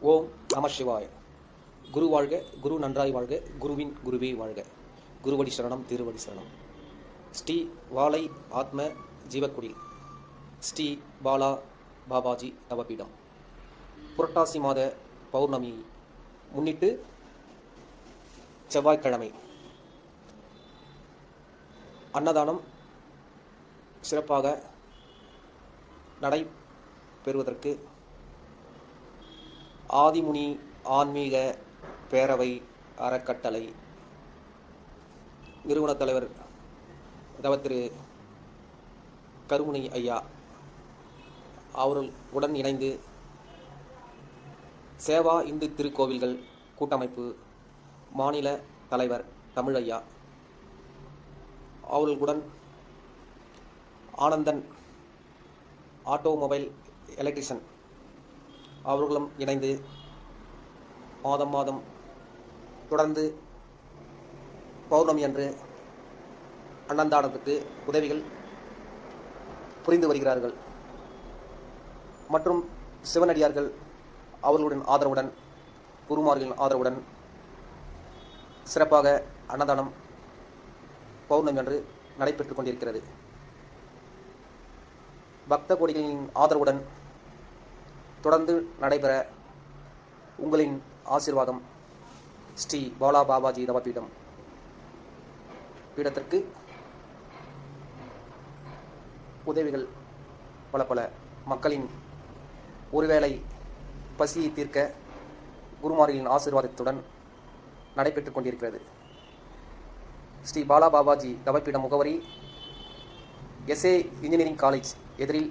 ஓம் நம சிவாய. குரு வாழ்க குரு நன்றாய் வாழ்க குருவின் குருவே வாழ்க. குருவடி சரணம் திருவடி சரணம். ஸ்ரீ வாலை ஆத்ம ஜீவக்குடி ஸ்ரீ பாலா பாபாஜி தவபீடம் புரட்டாசி மாத பௌர்ணமி முன்னிட்டு செவ்வாய்க்கிழமை. அன்னதானம் சிறப்பாக நடைபெறுவதற்கு ஆதிமுனி ஆன்மீக பேரவை அறக்கட்டளை நிறுவனத் தலைவர் தவ திரு கருமுனி ஐயா அவர்கள் உடன் இணைந்து சேவா இந்து திருக்கோவில்கள் கூட்டமைப்பு மாநில தலைவர் தமிழ் ஐயா அவர்களுடன் ஆனந்தன் ஆட்டோமொபைல் எலக்ட்ரிஷன் அவர்களும் இணைந்து மாதம் மாதம் தொடர்ந்து பௌர்ணமி அன்று அன்னந்தானத்துக்கு உதவிகள் புரிந்து வருகிறார்கள். மற்றும் சிவனடியார்கள் அவர்களுடன் ஆதரவுடன் குருமார்களின் ஆதரவுடன் சிறப்பாக அன்னதானம் பௌர்ணமி அன்று நடைபெற்றுக் கொண்டிருக்கிறது. பக்த கோடிகளின் ஆதரவுடன் தொடர்ந்து நடைபெற உங்களின் ஆசீர்வாதம். ஸ்ரீ பாலா பாபாஜி தவபீடம் பீடத்திற்கு உதவிகள் பல பல. மக்களின் ஒருவேளை பசியை தீர்க்க குருமாரிகளின் ஆசீர்வாதத்துடன் நடைபெற்றுக் கொண்டிருக்கிறது. ஸ்ரீ பாலா பாபாஜி தவப்பீடம் முகவரி எஸ்ஏ இன்ஜினியரிங் காலேஜ் எதிரில்